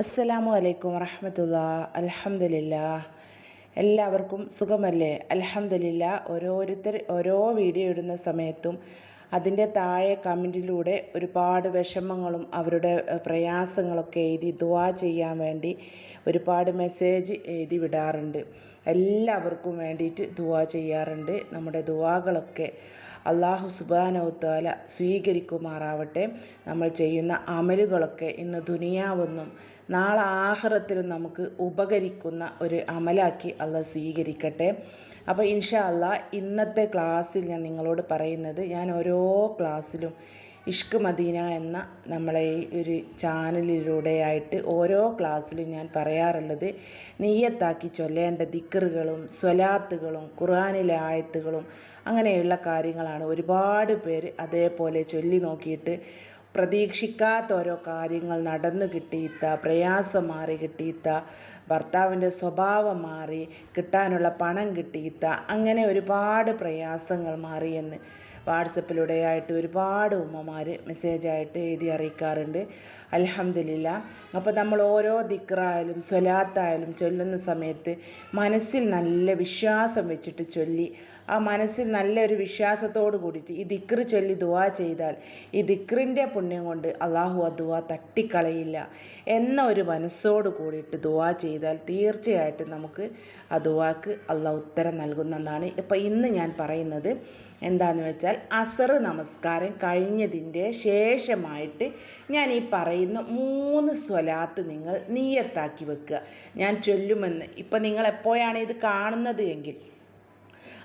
അസ്സലാമു അലൈക്കും വറഹമത്തുള്ള. അലഹമില്ല എല്ലാവർക്കും സുഖമല്ലേ? അലഹമില്ല ഓരോരുത്തർ ഓരോ വീഡിയോ ഇടുന്ന സമയത്തും അതിന്റെ താഴെ കമന്റിലൂടെ ഒരുപാട് വിഷമങ്ങളും അവരുടെ പ്രയാസങ്ങളൊക്കെ എഴുതി ദുവാ ചെയ്യാൻ വേണ്ടി ഒരുപാട് മെസ്സേജ് എഴുതി വിടാറുണ്ട്. എല്ലാവർക്കും വേണ്ടിയിട്ട് ദുവാ ചെയ്യാറുണ്ട്. നമ്മുടെ ദുവാകളൊക്കെ അള്ളാഹു സുബാനവുത്താല സ്വീകരിക്കുമാറാവട്ടെ. നമ്മൾ ചെയ്യുന്ന അമലുകളൊക്കെ ഇന്ന് ദുനിയാവെന്നും നാളെ ആഹ്റത്തിലും നമുക്ക് ഉപകരിക്കുന്ന ഒരു അമലാക്കി അള്ള സ്വീകരിക്കട്ടെ. അപ്പോൾ ഇൻഷാ അള്ളാ ഇന്നത്തെ ക്ലാസ്സിൽ ഞാൻ നിങ്ങളോട് പറയുന്നത് ഞാൻ ഓരോ ക്ലാസ്സിലും ഇഷ്ക് മദീന എന്ന നമ്മളെ ഈ ഒരു ചാനലിലൂടെയായിട്ട് ഓരോ ക്ലാസ്സിലും ഞാൻ പറയാറുള്ളത് നെയ്യത്താക്കി ചൊല്ലേണ്ട ദിക്കറുകളും സ്വലാത്തുകളും ഖുർആനിലെ ആയത്തുകളും അങ്ങനെയുള്ള കാര്യങ്ങളാണ്. ഒരുപാട് പേര് അതേപോലെ ചൊല്ലി നോക്കിയിട്ട് പ്രതീക്ഷിക്കാത്ത ഓരോ കാര്യങ്ങൾ നടന്നു കിട്ടിയിത്ത പ്രയാസം മാറി കിട്ടിയിത്ത ഭർത്താവിന്റെ സ്വഭാവം മാറി കിട്ടാനുള്ള പണം കിട്ടിയിത്ത അങ്ങനെ ഒരുപാട് പ്രയാസങ്ങൾ മാറിയെന്ന് വാട്സപ്പിലൂടെ ആയിട്ട് ഒരുപാട് ഉമ്മമാർ മെസ്സേജായിട്ട് എഴുതി അറിയിക്കാറുണ്ട്. അലഹമില്ല അപ്പോൾ നമ്മൾ ഓരോ ദിക്റായാലും സ്വലാത്തായാലും ചൊല്ലുന്ന സമയത്ത് മനസ്സിൽ നല്ല വിശ്വാസം വെച്ചിട്ട് ചൊല്ലി ആ മനസ്സിൽ നല്ലൊരു വിശ്വാസത്തോടു കൂടിയിട്ട് ഈ ദിക്റ് ചൊല്ലി ദുവാ ചെയ്താൽ ഈ ദിക്റിന്റെ പുണ്യം കൊണ്ട് അള്ളാഹു ആ ദുവാ തട്ടിക്കളയില്ല എന്ന ഒരു മനസ്സോട് കൂടിയിട്ട് ദുവാ ചെയ്താൽ തീർച്ചയായിട്ടും നമുക്ക് ആ ദുവാക്ക് അള്ളാഹ് ഉത്തരം നൽകുന്നതാണ് ഇപ്പം ഇന്ന് ഞാൻ പറയുന്നത് എന്താന്ന് വെച്ചാൽ അസർ നമസ്കാരം കഴിഞ്ഞതിന്റെ ശേഷമായിട്ട് ഞാൻ ഈ പറയുന്ന മൂന്ന് സ്വലാത്ത് നിങ്ങൾ നീയത്താക്കി വെക്കുക. ഞാൻ ചൊല്ലുമെന്ന്. ഇപ്പം നിങ്ങൾ എപ്പോഴാണ് ഇത് കാണുന്നത് എങ്കിൽ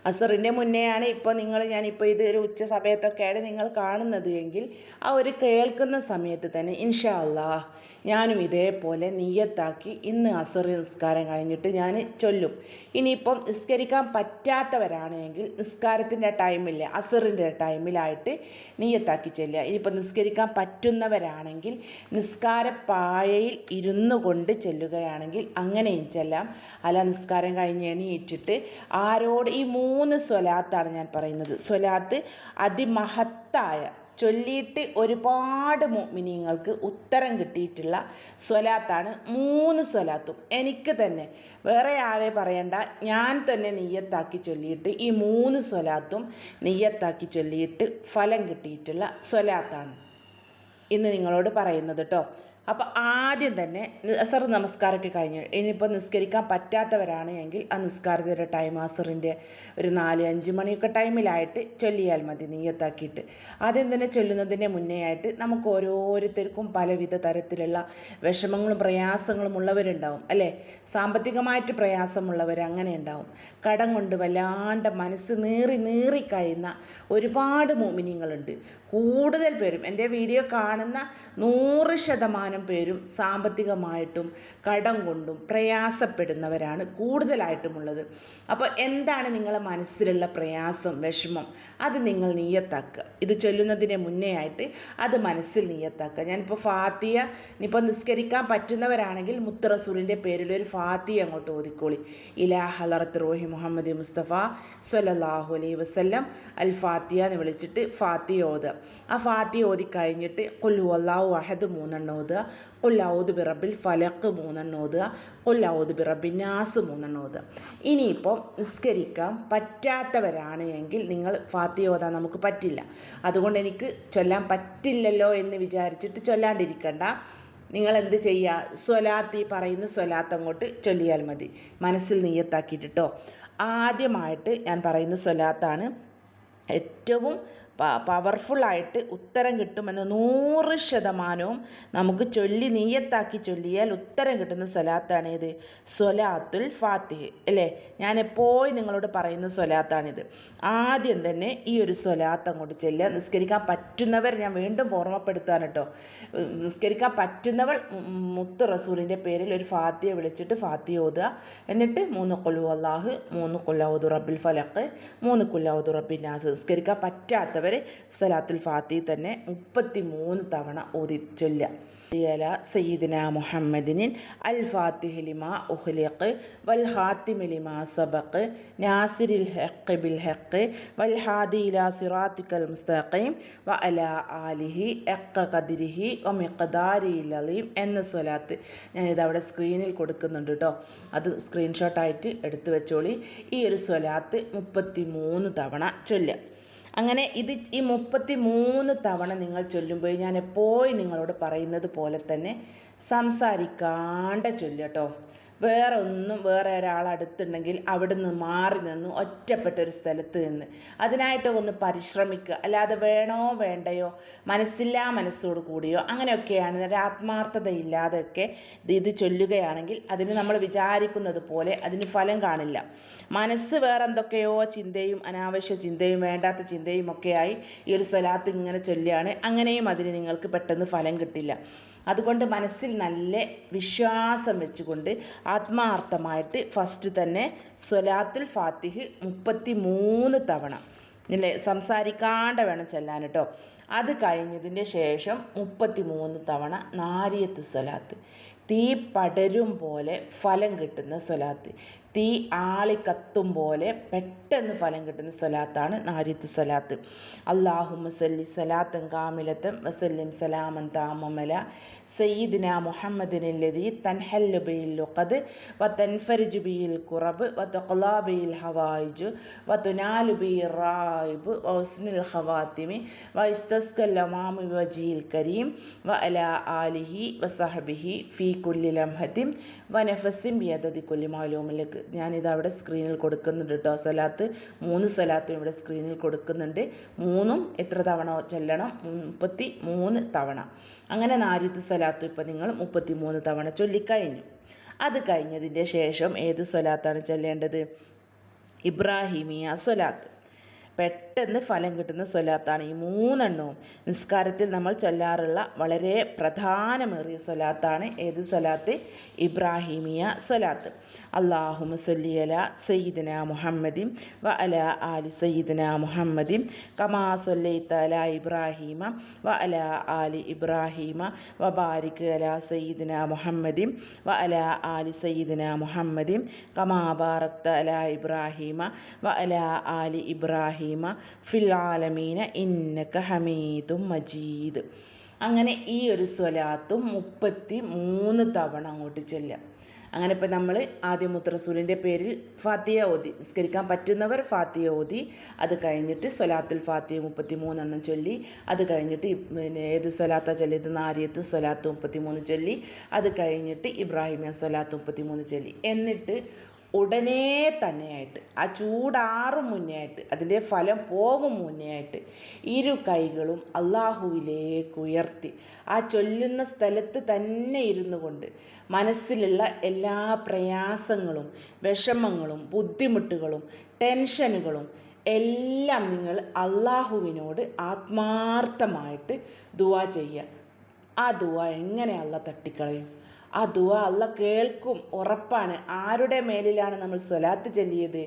അസറിന്റെ മുന്നെയാണ് ഇപ്പോൾ നിങ്ങൾ ഞാനിപ്പോൾ ഇത് ഒരു ഉച്ച സമയത്തൊക്കെയാണ് നിങ്ങൾ കാണുന്നത് എങ്കിൽ ആ ഒരു കേൾക്കുന്ന സമയത്ത് തന്നെ ഇൻഷാ അള്ളാഹ് ഞാനും ഇതേപോലെ നീയത്താക്കി ഇന്ന് അസർ നിസ്കാരം കഴിഞ്ഞിട്ട് ഞാൻ ചൊല്ലും. ഇനിയിപ്പം നിസ്കരിക്കാൻ പറ്റാത്തവരാണെങ്കിൽ നിസ്കാരത്തിന്റെ ടൈമില്ല അസറിന്റെ ടൈമിലായിട്ട് നീയത്താക്കി ചെല്ലുക. ഇനിയിപ്പോൾ നിസ്കരിക്കാൻ പറ്റുന്നവരാണെങ്കിൽ നിസ്കാര പായയിൽ ഇരുന്നു കൊണ്ട് ചെല്ലുകയാണെങ്കിൽ അങ്ങനെയും ചെല്ലാം. അല്ല നിസ്കാരം കഴിഞ്ഞ് എണീറ്റിട്ട് ആരോട് ഈ മൂന്ന് സ്വലാത്താണ് ഞാൻ പറയുന്നത്. സ്വലാത്ത് അതിമഹത്തായ ചൊല്ലിയിട്ട് ഒരുപാട് മുഅ്മിനീങ്ങൾക്ക് ഉത്തരം കിട്ടിയിട്ടുള്ള സ്വലാത്താണ് മൂന്ന് സ്വലാത്തും. എനിക്ക് തന്നെ. വേറെ ആളെ പറയണ്ട. ഞാൻ തന്നെ നെയ്യത്താക്കി ചൊല്ലിയിട്ട് ഈ മൂന്ന് സ്വലാത്തും നെയ്യത്താക്കി ചൊല്ലിയിട്ട് ഫലം കിട്ടിയിട്ടുള്ള സ്വലാത്താണ്. ഇന്ന് നിങ്ങളോട് പറയുന്നത് കേട്ടോ അപ്പോൾ ആദ്യം തന്നെ അസർ നമസ്കാരമൊക്കെ കഴിഞ്ഞ്. ഇനിയിപ്പോൾ നിസ്കരിക്കാൻ പറ്റാത്തവരാണ് എങ്കിൽ ആ നിസ്കാരത്തിന്റെ ടൈം അസറിന്റെ ഒരു നാല് അഞ്ച് മണിയൊക്കെ ടൈമിലായിട്ട് ചൊല്ലിയാൽ മതി നീയത്താക്കിയിട്ട് ആദ്യം തന്നെ ചൊല്ലുന്നതിന്റെ മുന്നേ ആയിട്ട് നമുക്ക് ഓരോരുത്തർക്കും പലവിധ തരത്തിലുള്ള വിഷമങ്ങളും പ്രയാസങ്ങളും ഉള്ളവരുണ്ടാവും അല്ലേ? സാമ്പത്തികമായിട്ട് പ്രയാസമുള്ളവർ അങ്ങനെ ഉണ്ടാവും. കടം കൊണ്ട് വല്ലാണ്ട് മനസ്സ് നീറി നീറി കഴിയുന്ന ഒരുപാട് മോമിനിയങ്ങളുണ്ട് കൂടുതൽ പേരും എന്റെ വീഡിയോ കാണുന്ന നൂറ് ശതമാനം പേരും സാമ്പത്തികമായിട്ടും കടം കൊണ്ടും പ്രയാസപ്പെടുന്നവരാണ് കൂടുതലായിട്ടുമുള്ളത്. അപ്പോൾ എന്താണ് നിങ്ങളെ മനസ്സിലുള്ള പ്രയാസം വിഷമം? അത് നിങ്ങൾ നീയത്താക്കുക ഇത് ചൊല്ലുന്നതിന് മുന്നേ ആയിട്ട് അത് മനസ്സിൽ നീയത്താക്കുക ഞാനിപ്പോൾ ഫാത്തിയ ഇനിയിപ്പോൾ നിസ്കരിക്കാൻ പറ്റുന്നവരാണെങ്കിൽ മുത്തറസൂറിന്റെ പേരിൽ ഒരു ഫാത്തിയ അങ്ങോട്ട് ഓതിക്കോളി. ഇലാ ഹലറത്ത് റോഹി മുഹമ്മദ് മുസ്തഫ സ്വല്ലല്ലാഹു അലൈ വസല്ലം അൽ ഫാത്തിയ എന്ന് വിളിച്ചിട്ട് ഫാത്തിയ ഓതുക. ആ ഫാത്തിയ ഓതി കഴിഞ്ഞിട്ട് കൊല്ലു അള്ളാഹു അഹദ് മൂന്നെണ്ണം ഓതുക. കൊല്ലൗദ് ബിറബിൽ ഫലക്ക് മൂന്നെണ്ണം ഓതുക. കൊല്ലാവൂത് ബിറബിൻ നാസ് മൂന്നെണ്ണം ഓതുക. ഇനിയിപ്പോൾ നിസ്കരിക്കാൻ പറ്റാത്തവരാണ് എങ്കിൽ നിങ്ങൾ ഫാത്തി ഓതാൻ നമുക്ക് പറ്റില്ല. അതുകൊണ്ട് എനിക്ക് ചൊല്ലാൻ പറ്റില്ലല്ലോ എന്ന് വിചാരിച്ചിട്ട് ചൊല്ലാണ്ടിരിക്കണ്ട. നിങ്ങൾ എന്ത് ചെയ്യുക? സ്വലാത്തി പറയുന്ന സ്വലാത്ത് അങ്ങോട്ട് ചൊല്ലിയാൽ മതി. മനസ്സിൽ നീയത്താക്കിയിട്ടോ ആദ്യമായിട്ട് ഞാൻ പറയുന്ന സ്വലാത്താണ് ഏറ്റവും പവർഫുള്ളായിട്ട് ഉത്തരം കിട്ടുമെന്ന് നൂറ് ശതമാനവും നമുക്ക് ചൊല്ലി നീയത്താക്കി ചൊല്ലിയാൽ ഉത്തരം കിട്ടുന്ന സ്വലാത്താണ് ഇത് സ്വലാത്തുൽ ഫാത്തിഹ് അല്ലേ? ഞാൻ എപ്പോഴും നിങ്ങളോട് പറയുന്ന സ്വലാത്താണിത്. ആദ്യം തന്നെ ഈ ഒരു സ്വലാത്ത് അങ്ങോട്ട് ചെല്ലുക. നിസ്കരിക്കാൻ പറ്റുന്നവർ ഞാൻ വീണ്ടും ഓർമ്മപ്പെടുത്താൻ കേട്ടോ. നിസ്കരിക്കാൻ പറ്റുന്നവൾ മുത്ത് റസൂലിന്റെ പേരിൽ ഒരു ഫാത്തിയെ വിളിച്ചിട്ട് ഫാത്തിയ ഓതുക. എന്നിട്ട് മൂന്ന് കൊല്ലു അള്ളാഹ് മൂന്ന് കൊല്ലാവുദു റബ്ബിൽ ഫലക്ക് മൂന്ന് കൊല്ലാവുദു റബ്ബിൻ നാസ്. നിസ്കരിക്കാൻ പറ്റാത്തവർ ഇല്ലാത്തവർ സലാത്തുൽ ഫാത്തി തന്നെ മുപ്പത്തി മൂന്ന് തവണ ഓതി ചൊല്ലുക. സയ്യിദിന മുഹമ്മദിനിൻ അൽ ഫാത്തിഹിലിമ ഉഹ്ലിഖ് വൽ ഹാത്തിമിലിമ സബക്ക് നാസിരിൽ ഹെക്ക് ബിൽ ഹെക്ക് വൽ ഹാദിയില സിറാത്തിക്കൽ മുസ്തഖീം വ അല ആലിഹി എക്ക കതിരിഹി ഒ മിക്കദാരിയിൽ അലീം എന്ന സ്വലാത്ത് ഞാനിതവിടെ സ്ക്രീനിൽ കൊടുക്കുന്നുണ്ട് കേട്ടോ അത് സ്ക്രീൻഷോട്ടായിട്ട് എടുത്തു വെച്ചോളി. ഈ ഒരു സ്വലാത്ത് മുപ്പത്തി മൂന്ന് തവണ ചൊല്ലുക. അങ്ങനെ ഇത് ഈ മുപ്പത്തി മൂന്ന് തവണ നിങ്ങൾ ചൊല്ലുമ്പോൾ ഞാൻ എപ്പോഴും നിങ്ങളോട് പറയുന്നത് പോലെ തന്നെ സംസാരിക്കാണ്ട് ചൊല്ലട്ടോ വേറെ ഒന്നും വേറെ ഒരാൾ അടുത്തുണ്ടെങ്കിൽ അവിടെ നിന്ന് മാറി നിന്ന് ഒറ്റപ്പെട്ട ഒരു സ്ഥലത്ത് നിന്ന് അതിനായിട്ട് ഒന്ന് പരിശ്രമിക്കുക. അല്ലാതെ വേണോ വേണ്ടയോ? മനസ്സില്ലാ മനസ്സോട് കൂടിയോ? അങ്ങനെയൊക്കെയാണ് ഒരു ആത്മാർത്ഥതയില്ലാതെയൊക്കെ ഇത് ചൊല്ലുകയാണെങ്കിൽ അതിന് നമ്മൾ വിചാരിക്കുന്നത് പോലെ അതിന് ഫലം കാണില്ല. മനസ്സ് വേറെ എന്തൊക്കെയോ ചിന്തയും അനാവശ്യ ചിന്തയും വേണ്ടാത്ത ചിന്തയും ഒക്കെയായി ഈ ഒരു സ്വലാത്ത് ഇങ്ങനെ ചൊല്ലുകയാണ്. അങ്ങനെയും അതിന് നിങ്ങൾക്ക് പെട്ടെന്ന് ഫലം കിട്ടില്ല. അതുകൊണ്ട് മനസ്സിൽ നല്ല വിശ്വാസം വെച്ചുകൊണ്ട് ആത്മാർത്ഥമായിട്ട് ഫസ്റ്റ് തന്നെ സ്വലാത്തുൽ ഫാത്തിഹ് മുപ്പത്തി മൂന്ന് തവണ അല്ലേ സംസാരിക്കാണ്ട് വേണം ചെല്ലാൻ കേട്ടോ അത് കഴിഞ്ഞതിന്റെ ശേഷം മുപ്പത്തി മൂന്ന് തവണ നാരിയത്ത് സ്വലാത്ത്. തീ പടരും പോലെ ഫലം കിട്ടുന്ന സ്വലാത്ത്. തീ ആളിക്കത്തും പോലെ പെട്ടെന്ന് ഫലം കിട്ടുന്ന സ്വലാത്താണ് നാരിത്തു സ്വലാത്ത്. അള്ളാഹു മുസല്ലി സ്വലാത്തൻ കാമിലത്തൻ വസല്ലിം സലാമൻ താമമല. സയ്യിദിന മുഹമ്മദിനല്ലതി തൻഹല്ലു ബിൽ ലുഖദ് വ തൻഫരിജു ബിൽ കുറബ് വ തഖ്ലാ ബിൽ ഹവായിജു വ തുനാലു റായിബ് വ ഹവാത്തിമി വ ഇസ്തസ്കൽ വജീൽ കരീം വ അലാ ആലിഹി വ സഹബിഹി ഫീ കുല്ലി ലംഹത്തിം വ നഫസിം യദതി കുല്ലി മാലൂമിലേക്ക് ഞാനിത് അവിടെ സ്ക്രീനിൽ കൊടുക്കുന്നുണ്ട് കേട്ടോ സ്വലാത്ത് മൂന്ന് സ്വലാത്തും ഇവിടെ സ്ക്രീനിൽ കൊടുക്കുന്നുണ്ട്. മൂന്നും എത്ര തവണ ചൊല്ലണം? മുപ്പത്തി മൂന്ന് തവണ. അങ്ങനെ നാരിത്ത് സ്വലാത്ത് ഇപ്പം നിങ്ങൾ മുപ്പത്തി മൂന്ന് തവണ ചൊല്ലിക്കഴിഞ്ഞു അത് കഴിഞ്ഞതിന്റെ ശേഷം ഏത് സ്വലാത്താണ് ചൊല്ലേണ്ടത്? ഇബ്രാഹിമിയ സ്വലാത്ത്. പെട്ടെന്ന് ഫലം കിട്ടുന്ന സ്വലാത്താണ് ഈ മൂന്നെണ്ണവും. നിസ്കാരത്തിൽ നമ്മൾ ചൊല്ലാറുള്ള വളരെ പ്രധാനമേറിയ സ്വലാത്താണ് ഏത് സ്വലാത്ത്? ഇബ്രാഹിമിയ സ്വലാത്ത്. അള്ളാഹു മുസല്ലി അല സയ്യിദന മുഹമ്മദിം വ അല ആലി സയ്യിദന മുഹമ്മദിം കമാ സൊല്ലൈത്ത അല ഇബ്രാഹിമ വ അല ആലി ഇബ്രാഹീമ വ ബാരിക് അല സയ്യിദന മുഹമ്മദിം വ അല ആലി സയ്യിദന മുഹമ്മദിം കമാ ബാറക്ത അല ഇബ്രാഹീമ വ അല ആലി ഇബ്രാഹിം ഇബ്രാഹിമ ഫിൽ ആലമീന ഇന്നക ഹമീദും മജീദ്. അങ്ങനെ ഈ ഒരു സ്വലാത്തും മുപ്പത്തി മൂന്ന് തവണ അങ്ങോട്ട് ചെല്ലുക. അങ്ങനെ ഇപ്പം നമ്മൾ ആദ്യം മുത്തറസൂലിന്റെ പേരിൽ ഫാത്തിയ ഓതി നിസ്കരിക്കാൻ പറ്റുന്നവർ ഫാത്തിയ ഓതി അത് കഴിഞ്ഞിട്ട് സൊലാത്തുൽ ഫാത്തിയ മുപ്പത്തി മൂന്നെണ്ണം ചൊല്ലി അത് കഴിഞ്ഞിട്ട് പിന്നെ ഏത് സൊലാത്ത ചൊല്ലിയത്? നാരിയത്ത് സൊലാത്ത് മുപ്പത്തി മൂന്ന് ചൊല്ലി അത് കഴിഞ്ഞിട്ട് ഇബ്രാഹിമിയ സൊലാത്ത് മുപ്പത്തി മൂന്ന് ചൊല്ലി. എന്നിട്ട് ഉടനെ തന്നെയായിട്ട് ആ ചൂടാറും മുന്നേ ആയിട്ട് അതിന്റെ ഫലം പോകും മുന്നേ ആയിട്ട് ഇരു കൈകളും അള്ളാഹുവിലേക്ക് ഉയർത്തി. ആ ചൊല്ലുന്ന സ്ഥലത്ത് തന്നെ ഇരുന്നു കൊണ്ട് മനസ്സിലുള്ള എല്ലാ പ്രയാസങ്ങളും വിഷമങ്ങളും ബുദ്ധിമുട്ടുകളും ടെൻഷനുകളും എല്ലാം നിങ്ങൾ അള്ളാഹുവിനോട് ആത്മാർത്ഥമായിട്ട് ദുവാ ചെയ്യുക. ആ ദുവാ എങ്ങനെ തട്ടിക്കളയും? ആ ദുവ അല്ല കേൾക്കും ഉറപ്പാണ്. ആരുടെ മേലിലാണ് നമ്മൾ സ്വലാത്ത് ചെല്ലിയത്?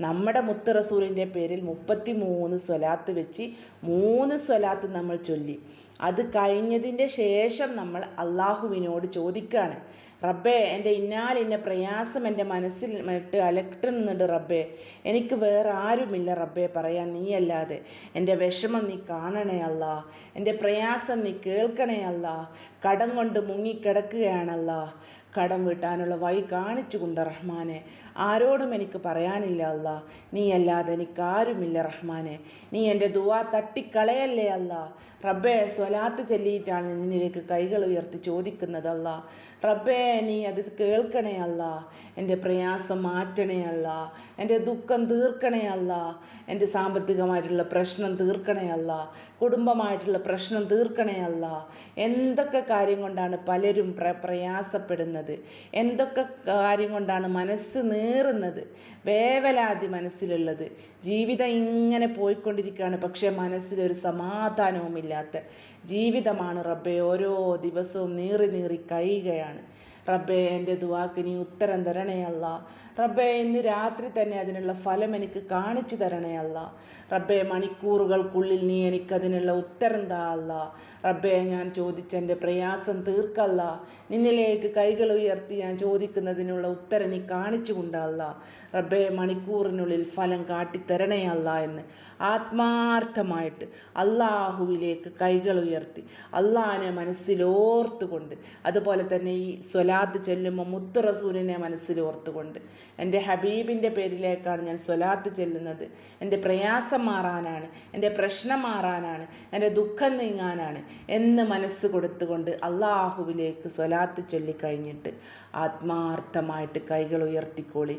നമ്മുടെ മുത്ത് റസൂലിന്റെ പേരിൽ മുപ്പത്തി മൂന്ന് സ്വലാത്ത് വെച്ച് മൂന്ന് സ്വലാത്ത് നമ്മൾ ചൊല്ലി. അത് കഴിഞ്ഞതിന്റെ ശേഷം നമ്മൾ അള്ളാഹുവിനോട് ചോദിക്കുകയാണ് റബ്ബേ എന്റെ ഇന്ന പ്രയാസം എന്റെ മനസ്സിൽ ഇട്ട് അലട്ടുന്നുണ്ട് റബ്ബേ. എനിക്ക് വേറെ ആരുമില്ല റബ്ബേ പറയാൻ നീയല്ലാതെ. എന്റെ വിഷമം നീ കാണണേ അല്ല. എന്റെ പ്രയാസം നീ കേൾക്കണേ അല്ല. കടം കൊണ്ട് മുങ്ങിക്കിടക്കുകയാണല്ല. കടം വീട്ടാനുള്ള വഴി കാണിച്ചു കാണിച്ചുകൊണ്ട് റഹ്മാനെ. ആരോടും എനിക്ക് പറയാനില്ല അല്ല. നീ അല്ലാതെ എനിക്കാരുമില്ല റഹ്മാനെ. നീ എന്റെ ദുവാ തട്ടിക്കളയല്ലേ അല്ല. റബ്ബെ സ്വലാത്ത് ചൊല്ലിയിട്ടാണ് നിന്നിലേക്ക് കൈകൾ ഉയർത്തി ചോദിക്കുന്നതല്ല റബ്ബേ നീ അത് കേൾക്കണേ അല്ല. എന്റെ പ്രയാസം മാറ്റണേ അല്ല. എന്റെ ദുഃഖം തീർക്കണേ അല്ല. എന്റെ സാമ്പത്തികമായിട്ടുള്ള പ്രശ്നം തീർക്കണേ അല്ല. കുടുംബമായിട്ടുള്ള പ്രശ്നം തീർക്കണേ അല്ല. എന്തൊക്കെ കാര്യം കൊണ്ടാണ് പലരും പ്ര പ്രയാസപ്പെടുന്നത്? എന്തൊക്കെ കാര്യം കൊണ്ടാണ് മനസ്സ് നീറുന്നത്? വേവലാതി മനസ്സിലുള്ളത്. ജീവിതം ഇങ്ങനെ പോയിക്കൊണ്ടിരിക്കുകയാണ് പക്ഷേ മനസ്സിലൊരു സമാധാനവുമില്ലാത്ത ജീവിതമാണ് റബ്ബെ. ഓരോ ദിവസവും നീറി നീറി കഴിയുകയാണ്. റബ്ബെ എന്റെ ദുവാക്ക് നീ ഉത്തരം തരണേ അല്ല. റബ്ബേ ഇന്ന് രാത്രി തന്നെ അതിനുള്ള ഫലം എനിക്ക് കാണിച്ചു തരണേ അല്ല. റബ്ബേ മണിക്കൂറുകൾക്കുള്ളിൽ നീ എനിക്കതിനുള്ള ഉത്തരം താ അല്ല. റബ്ബേ ഞാൻ ചോദിച്ച എന്റെ പ്രയാസം തീർക്കല്ല. നിന്നിലേക്ക് കൈകൾ ഉയർത്തി ഞാൻ ചോദിക്കുന്നതിനുള്ള ഉത്തരം നീ കാണിച്ചു കൊണ്ടല്ല റബ്ബേ മണിക്കൂറിനുള്ളിൽ ഫലം കാട്ടിത്തരണേ അല്ല എന്ന് ആത്മാർത്ഥമായിട്ട് അള്ളാഹുവിലേക്ക് കൈകൾ ഉയർത്തി അള്ളാഹിനെ മനസ്സിലോർത്തുകൊണ്ട് അതുപോലെ തന്നെ ഈ സ്വലാത്ത് ചെല്ലുമ്പോൾ മുത്തുറസൂലിനെ മനസ്സിലോർത്തുകൊണ്ട് എന്റെ ഹബീബിന്റെ പേരിലേക്കാണ് ഞാൻ സ്വലാത്ത് ചെല്ലുന്നത്. എന്റെ പ്രയാസം മാറാനാണ് എന്റെ പ്രശ്നം മാറാനാണ് എന്റെ ദുഃഖം നീങ്ങാനാണ് എന്ന് മനസ്സ് കൊടുത്തുകൊണ്ട് അള്ളാഹുവിലേക്ക് സ്വലാത്ത് ചൊല്ലിക്കഴിഞ്ഞിട്ട് ആത്മാർത്ഥമായിട്ട് കൈകൾ ഉയർത്തിക്കോളി.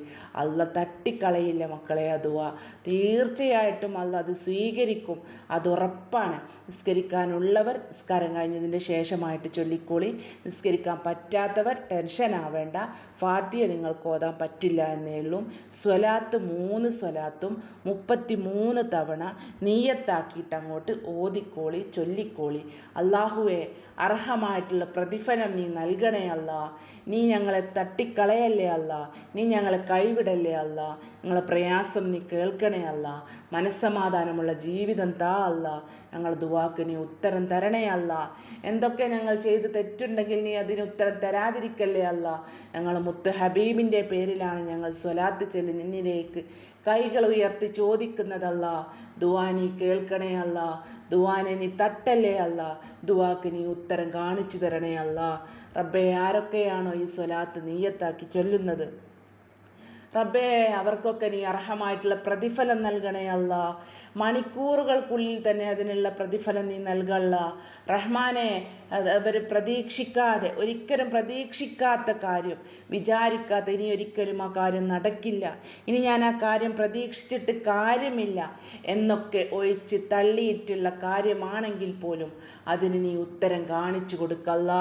അല്ല തട്ടിക്കളയില്ല മക്കളെ അതുവാ. തീർച്ചയായിട്ടും അല്ല അത് സ്വീകരിക്കും. അതുറപ്പാണ് നിസ്കരിക്കാനുള്ളവർ നിസ്കാരം കഴിഞ്ഞതിന്റെ ശേഷമായിട്ട് ചൊല്ലിക്കോളി. നിസ്കരിക്കാൻ പറ്റാത്തവർ ടെൻഷൻ ആവേണ്ട. ഫാത്തിയ നിങ്ങൾക്ക് ഓതാൻ പറ്റില്ല എന്നേ ഉള്ളൂ. സ്വലാത്ത് മൂന്ന് സ്വലാത്തും മുപ്പത്തി മൂന്ന് തവണ നീയത്താക്കിയിട്ട് അങ്ങോട്ട് ഓതിക്കോളി ചൊല്ലിക്കോളി. അള്ളാഹുവെ അർഹമായിട്ടുള്ള പ്രതിഫലം നീ നൽകണേ അല്ല. നീ ഞങ്ങളെ തട്ടിക്കളയല്ലേ അല്ല. നീ ഞങ്ങളെ കൈവിടല്ലേ അല്ല. ഞങ്ങളെ പ്രയാസം നീ കേൾക്കണേ അല്ല. മനസ്സമാധാനമുള്ള ജീവിതം താ അല്ല. ഞങ്ങൾ ദുവാക്ക് നീ ഉത്തരം തരണേ അല്ല. എന്തൊക്കെ ഞങ്ങൾ ചെയ്ത് തെറ്റുണ്ടെങ്കിൽ നീ അതിന് ഉത്തരം തരാതിരിക്കല്ലേ അല്ല. ഞങ്ങൾ മുത്ത് ഹബീബിന്റെ പേരിലാണ് ഞങ്ങൾ സ്വലാത്ത് ചെല്ലി നിന്നിലേക്ക് കൈകൾ ഉയർത്തി ചോദിക്കുന്നതല്ല ദുവാ നീ കേൾക്കണേ അല്ല. ദുവാനെ നീ തട്ടല്ലേ അല്ല. ദുവാക്ക് നീ ഉത്തരം കാണിച്ചു തരണേ അല്ല. റബ്ബെ ആരൊക്കെയാണോ ഈ സ്വലാത്ത് നീയത്താക്കി ചൊല്ലുന്നത്? റബ്ബേ അവർക്കൊക്കെ നീ അർഹമായിട്ടുള്ള പ്രതിഫലം നൽകണേ അല്ല. മണിക്കൂറുകൾക്കുള്ളിൽ തന്നെ അതിനുള്ള പ്രതിഫലം നീ നൽകല്ല റഹ്മാനെ അവർ പ്രതീക്ഷിക്കാതെ ഒരിക്കലും പ്രതീക്ഷിക്കാത്ത കാര്യം വിചാരിക്കാതെ ഇനി ഒരിക്കലും ആ കാര്യം നടക്കില്ല. ഇനി ഞാൻ ആ കാര്യം പ്രതീക്ഷിച്ചിട്ട് കാര്യമില്ല എന്നൊക്കെ ഒഴിച്ച് തള്ളിയിട്ടുള്ള കാര്യമാണെങ്കിൽ പോലും അതിന് നീ ഉത്തരം കാണിച്ചു കൊടുക്കല്ല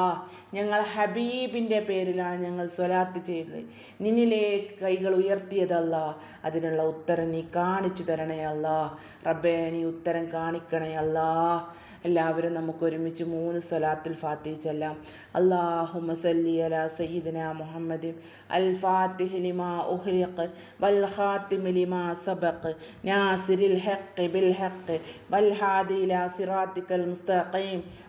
ഞങ്ങൾ ഹബീബിന്റെ പേരിലാണ് ഞങ്ങൾ സ്വലാത്ത് ചെയ്തത്. നിന്നിലേക്ക് കൈകൾ ഉയർത്തിയതല്ല അതിനുള്ള ഉത്തരം നീ കാണിച്ചു തരണേ അല്ല. റബ്ബേ നീ ഉത്തരം കാണിക്കണേ അല്ല. എല്ലാവരും നമുക്ക് ഒരുമിച്ച് മൂന്ന് സ്വലാത്തുൽ ഫാത്തി ചെല്ലാം. അല്ലാഹുമ്മ സല്ലി അലാ സയ്യിദന മുഹമ്മദ്. അൽ ഫാത്തിഹ് ലിമാ ഉഹ്ലിഖ്. വൽ ഖാത്തിമ ലിമാ സബഖ്. നാസിരിൽ ഹഖ് ബിൽ ഹഖ്. വൽ ഹാദി ഇലാ സിറാത്തിക്കൽ മുസ്തഖീം.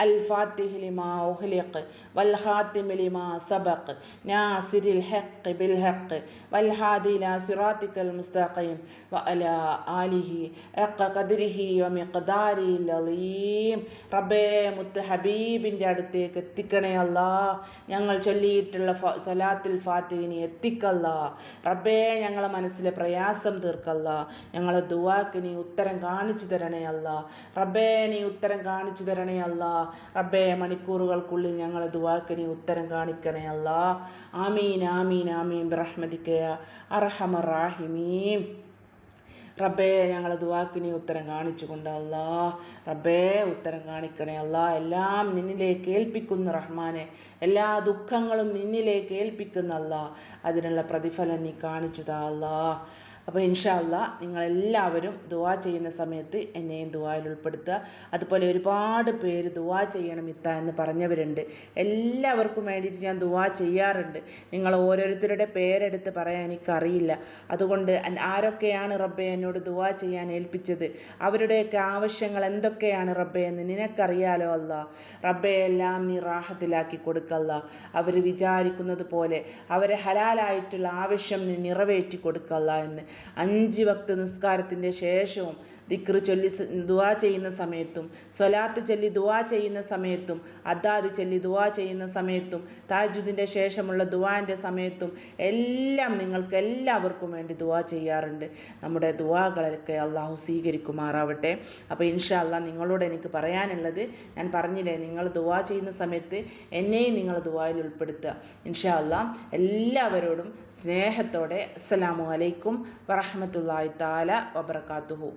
الفاتح لما أغلق والخاتم لما سبق ناصر الحق بالحق والهادي إلى صراطك المستقيم وعلى آله حق قدره ومقداره العظيم റബ്ബേ മുത്ത് ഹബീബിൻ്റെ അടുത്തേക്ക് എത്തിക്കണേ അല്ല ഞങ്ങൾ ചൊല്ലിയിട്ടുള്ള സ്വലാത്തിൽ ഫാത്തിഹിനി എത്തിക്കല്ല റബ്ബേ ഞങ്ങളെ മനസ്സിലെ പ്രയാസം തീർക്കല്ല ഞങ്ങളെ ദുവാക്ക് നീ ഉത്തരം കാണിച്ചു തരണേ അല്ല റബ്ബേ നീ ഉത്തരം കാണിച്ചു തരണേ അല്ല റബ്ബേ മണിക്കൂറുകൾക്കുള്ളിൽ ദുആക്ക് നീ ഉത്തരം കാണിക്കണേ അല്ലാ. ആമീൻ ആമീൻ ആമീൻ ബ്രഹ്മദിക്കയ അർഹമറാഹിമീൻ റബ്ബേ ഞങ്ങളെ ദുവാക്ക് നീ ഉത്തരം കാണിച്ചു കൊണ്ട് അല്ലാ. റബ്ബേ ഉത്തരം കാണിക്കണേ അല്ലാ. എല്ലാം നിന്നിലേക്ക് ഏൽപ്പിക്കുന്ന റഹ്മാനെ. എല്ലാ ദുഃഖങ്ങളും നിന്നിലേക്ക് ഏൽപ്പിക്കുന്ന അല്ലാ. അതിനുള്ള പ്രതിഫലം നീ കാണിച്ചു താ അല്ലാ. അപ്പോൾ ഇൻഷാല്ല നിങ്ങളെല്ലാവരും ദുവാ ചെയ്യുന്ന സമയത്ത് എന്നെയും ദുവായിൽ ഉൾപ്പെടുത്തുക. അതുപോലെ ഒരുപാട് പേര് ദുവാ ചെയ്യണം ഇത്ത എന്ന് പറഞ്ഞവരുണ്ട്. എല്ലാവർക്കും വേണ്ടിയിട്ട് ഞാൻ ദുവാ ചെയ്യാറുണ്ട്. നിങ്ങൾ ഓരോരുത്തരുടെ പേരെടുത്ത് പറയാൻ എനിക്കറിയില്ല. അതുകൊണ്ട് ആരൊക്കെയാണ് റബ്ബെ എന്നോട് ദുവാ ചെയ്യാൻ ഏൽപ്പിച്ചത്? അവരുടെയൊക്കെ ആവശ്യങ്ങൾ എന്തൊക്കെയാണ് റബ്ബെ എന്ന് നിനക്കറിയാലോ അല്ല? റബ്ബെ എല്ലാം നീ റാഹത്തിലാക്കി കൊടുക്കല്ല അവർ വിചാരിക്കുന്നത് പോലെ അവരെ ഹലാലായിട്ടുള്ള ആവശ്യം നീ നിറവേറ്റി കൊടുക്കല്ല എന്ന്. അഞ്ച് വക്ത് നിസ്കാരത്തിന്റെ ശേഷവും ദിക്റ് ചൊല്ലി ദുവാ ചെയ്യുന്ന സമയത്തും സ്വലാത്ത് ചൊല്ലി ദുവാ ചെയ്യുന്ന സമയത്തും അദാദ് ചൊല്ലി ദുവാ ചെയ്യുന്ന സമയത്തും താജുദിന്റെ ശേഷമുള്ള ദുവാന്റെ സമയത്തും എല്ലാം നിങ്ങൾക്ക് എല്ലാവർക്കും വേണ്ടി ദുവാ ചെയ്യാറുണ്ട്. നമ്മുടെ ദുവാകളൊക്കെ അള്ളാഹു സ്വീകരിക്കുമാറാവട്ടെ. അപ്പോൾ ഇൻഷാ അള്ളാഹ് നിങ്ങളോട് എനിക്ക് പറയാനുള്ളത് ഞാൻ പറഞ്ഞില്ലേ നിങ്ങൾ ദുവാ ചെയ്യുന്ന സമയത്ത് എന്നെയും നിങ്ങൾ ദുവായിൽ ഉൾപ്പെടുത്തുക. ഇൻഷാ അള്ളാഹ് എല്ലാവരോടും സ്നേഹത്തോടെ അസ്സലാമു അലൈക്കും താല വബർക്കാത്തുഹു